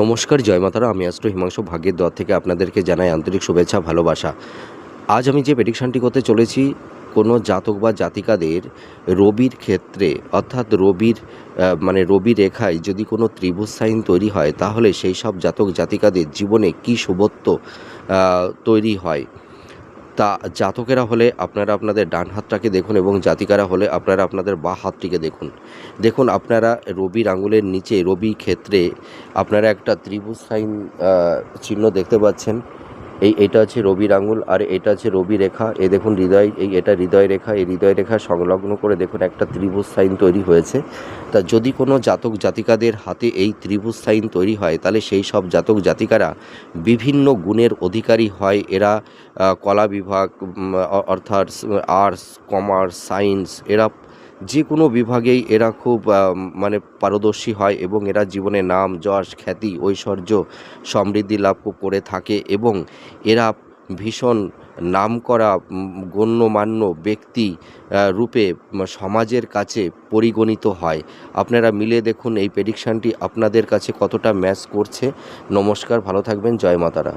নমস্কার, জয় মাতারা। আমি আসলো হিমাংশু, ভাগ্যের দর থেকে আপনাদেরকে জানাই আন্তরিক শুভেচ্ছা, ভালোবাসা। আজ আমি যে প্রেডিকশানটি করতে চলেছি, কোনো জাতক বা জাতিকাদের রবির ক্ষেত্রে, অর্থাৎ রবির মানে রবি রেখায় যদি কোনো ত্রিভুজ সাইন তৈরি হয়, তাহলে সেই সব জাতক জাতিকাদের জীবনে কী শুভত্ব তৈরি হয়? তা জাতকেরা হলে আপনারা আপনাদের ডান হাতটাকে দেখুন এবং জাতিকারা হলে আপনারা আপনাদের বা হাতটিকে দেখুন। দেখুন, আপনারা রবির আঙুলের নিচে, রবি ক্ষেত্রে আপনারা একটা ত্রিভুজ সাইন চিহ্ন দেখতে পাচ্ছেন। এই এটা আছে রবির আঙুল আর এটা আছে রবি রেখা। এ দেখুন হৃদয়, এই এটা হৃদয় রেখা, এই হৃদয় রেখা সংলগ্ন করে দেখুন একটা ত্রিভুজ সাইন তৈরি হয়েছে। তা যদি কোনো জাতক জাতিকাদের হাতে এই ত্রিভুজ সাইন তৈরি হয়, তাহলে সেই সব জাতক জাতিকারা বিভিন্ন গুণের অধিকারী হয়। এরা কলা বিভাগ অর্থাৎ আর্টস, কমার্স সায়েন্স এরা যে কোনো বিভাগেই এরা খুব মানে পারদর্শী হয় এবং এরা জীবনে নাম, যশ, খ্যাতি, ঐশ্বর্য সমৃদ্ধি লাভ করে থাকে এবং এরা ভীষণ নাম করা গণ্যমান্য ব্যক্তি রূপে সমাজের কাছে পরিগণিত হয়। আপনারা মিলে দেখুন এই প্রেডিকশানটি আপনাদের কাছে কতটা ম্যাচ করছে। নমস্কার, ভালো থাকবেন, জয় মাতারা।